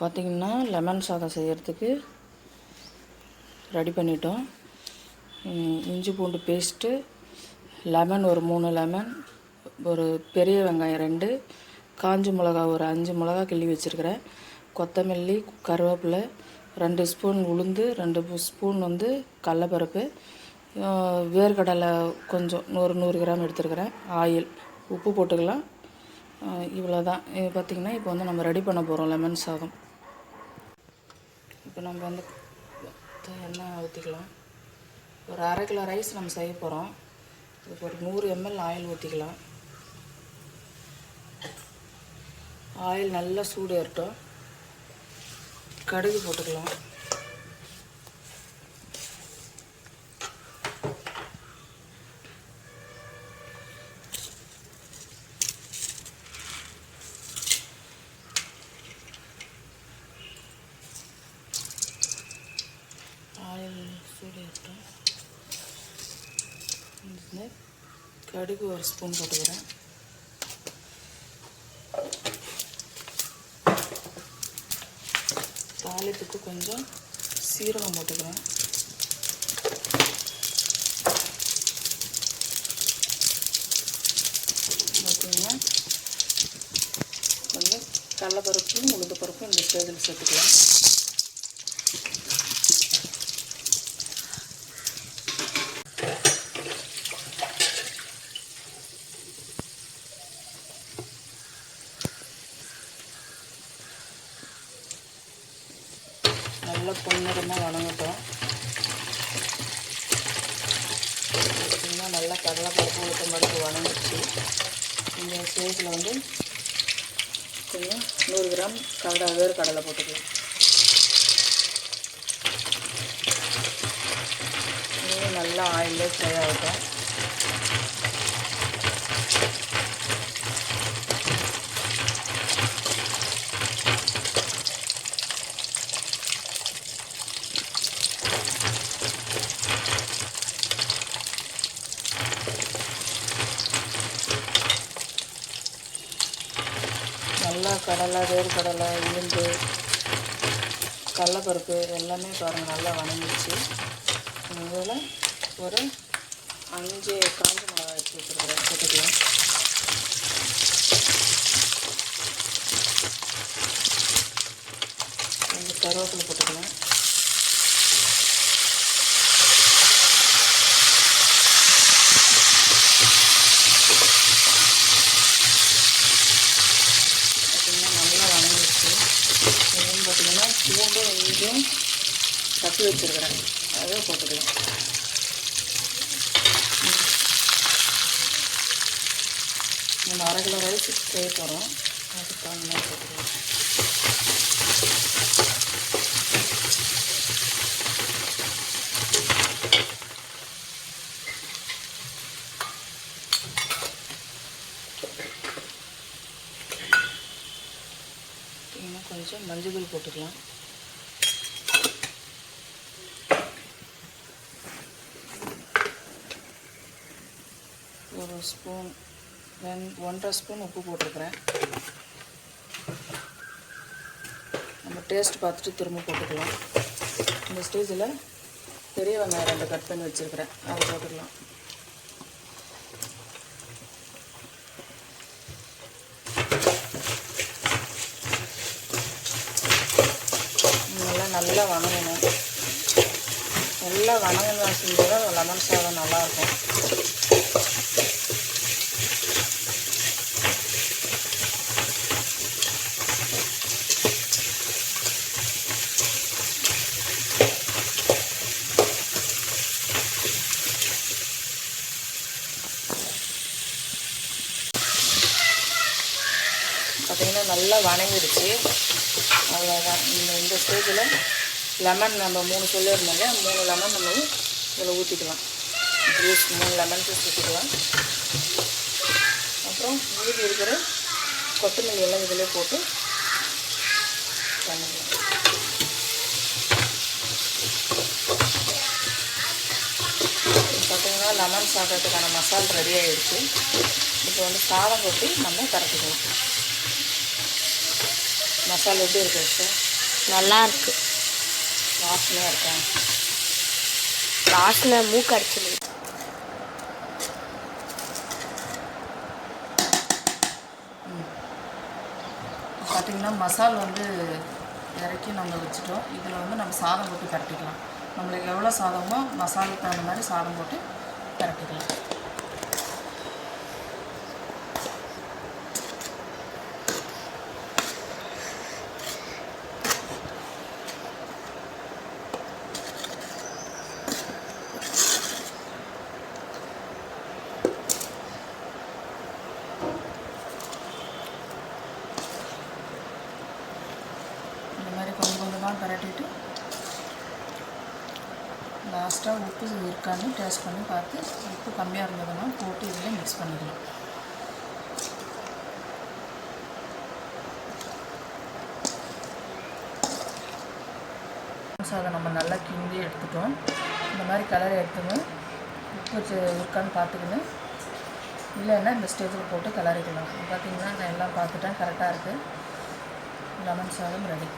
பார்த்திங்கன்னா லெமன் சாதம் செய்கிறதுக்கு ரெடி பண்ணிட்டோம். இஞ்சி பூண்டு பேஸ்ட்டு லெமன் ஒரு மூணு லெமன் ஒரு பெரிய வெங்காயம் ரெண்டு காஞ்ச மிளகா ஒரு அஞ்சு மிளகா கிள்ளி வச்சுருக்கிறேன். கொத்தமல்லி கருவேப்பிலை ரெண்டு ஸ்பூன் உளுந்து ரெண்டு ஸ்பூன் வந்து கடலப்பருப்பு வேர்க்கடலை கொஞ்சம் ஒரு நூறு கிராம் எடுத்துருக்கிறேன். ஆயில் உப்பு போட்டுக்கலாம். இவ்வளோ தான் இது பார்த்திங்கன்னா இப்போ வந்து நம்ம ரெடி பண்ண போகிறோம் லெமன் சாதம். இப்போ நம்ம வந்து எண்ணெய் ஊற்றிக்கலாம் ஒரு அரை கிலோ ரைஸ் நம்ம செய்ய போகிறோம் இதுக்கு ஒரு நூறு எம்எல் ஆயில் ஊற்றிக்கலாம் ஆயில் நல்லா சூடு ஏறட்டும் கடுகு போட்டுக்கலாம் ஆயில் சூடு ஏறட்டும் இந்த கடுகு ஒரு ஸ்பூன் போட்டுக்கிறேன். தாளிப்புக்கு கொஞ்சம் சீரகம் போட்டுக்கிறேன். பார்த்தீங்கன்னா கொஞ்சம் கடலப்பருப்பும் உளுந்து பருப்பும் இந்த ஸ்டேஜில் சேர்த்துக்கலாம். நல்லா பொன்னிறமாக வணங்கட்டும் பார்த்திங்கன்னா நல்லா கடலைப்பருப்பு உளுத்தம் பருப்பு வணங்கிடுச்சு இந்த ஸ்டேஜில் வந்து கொஞ்சம் நூறு கிராம் கடலை வேறு கடலை போட்டுக்கலாம் நல்லா ஆயிலே ஃப்ரை ஆகிட்டோம் நல்லா கடலை வேர்க்கடலை உளுந்து கடலப்பருப்பு எல்லாமே பாருங்கள் நல்லா வணங்கிடுச்சு. அதில் ஒரு அஞ்சு காஞ்ச மிளகா எடுத்து வச்சுருக்கிறேன் போட்டுக்கலாம். கொஞ்சம் கருவேப்பிலை போட்டுக்கலாம் பார்த்திங்கன்னா நல்லா வணங்கிடுச்சு இதுவும் பார்த்திங்கன்னா இஞ்சும் தட்டி வச்சுருக்கிறேன். அதை போட்டுக்கலாம். நம்ம அரை கிலோ ரைஸ் செய்ய போகிறோம் அதுக்கு தகுந்த மாதிரி போட்டுக்கலாம். இன்னும் கொஞ்சம் மஞ்சள் தூள் போட்டுக்கலாம். ஒரு ஸ்பூன் ரெண் ஒன்றரை ஸ்பூன் உப்பு போட்டிருக்கிறேன் நம்ம டேஸ்ட் பார்த்துட்டு திரும்ப போட்டுக்கலாம். இந்த ஸ்டேஜில் பெரிய வெங்காயம் ரெண்டு கட் பண்ணி வச்சுருக்கிறேன். அதை போட்டுக்கலாம். நல்லா நல்லா வணங்கணும். நல்லா வணங்கணும் செஞ்சால் லெமன் சாதம் நல்லாயிருக்கும் பார்த்தீங்கன்னா நல்லா வணங்கிடுச்சு. அவ்வளோதான் இந்த இந்த ஸ்டேஜில் லெமன் நம்ம மூணு சொல்லியிருந்தோம் மூணு லெமன் நம்ம இதில் ஊற்றிக்கலாம் ஜூஸ் மூணு லெமன் ஜூஸ் ஊற்றிக்கலாம் அப்புறம் மீதி இருக்கிற கொத்தமல்லி எல்லாம் இதிலே போட்டு பண்ணிக்கலாம். பார்த்தீங்கன்னா லெமன் சாதத்துக்கான மசால் ரெடி ஆகிடுச்சு இப்போ வந்து சாதம் கொட்டி நம்ம கரைச்சிக்கலாம். மசாலா எப்படி இருக்கு சார் நல்லா இருக்கு. வாசனையாக இருக்கா? வாசனை மூக்கு அடிச்சிடுது பார்த்திங்கன்னா மசால் வந்து இறக்கி நம்ம வச்சுட்டோம். இதில் வந்து நம்ம சாதம் போட்டு பரட்டிக்கலாம். நம்மளுக்கு எவ்வளோ சாதமோ மசாலுக்கு தகுந்த மாதிரி சாதம் போட்டு பரட்டிக்கலாம் இந்த மாதிரி கொஞ்சம் பரட்டிட்டு லாஸ்ட்டாக உப்பு இருக்கான்னு டேஸ்ட் பண்ணி பார்த்து உப்பு கம்மியாக இருந்ததுன்னா போட்டு இதில் மிக்ஸ் பண்ணிக்கலாம் சாதம் நம்ம நல்லா கிண்டி எடுத்துட்டோம். இந்த மாதிரி கலர் எடுத்துங்க உப்பு இருக்கான்னு பார்த்துக்கின்னு இல்லைன்னா இந்த ஸ்டேஜில் போட்டு கலரிக்கலாம் பார்த்தீங்கன்னா நான் எல்லாம் பார்த்துட்டேன். கரெக்டாக இருக்குது லெமன் சாதம் ரெடி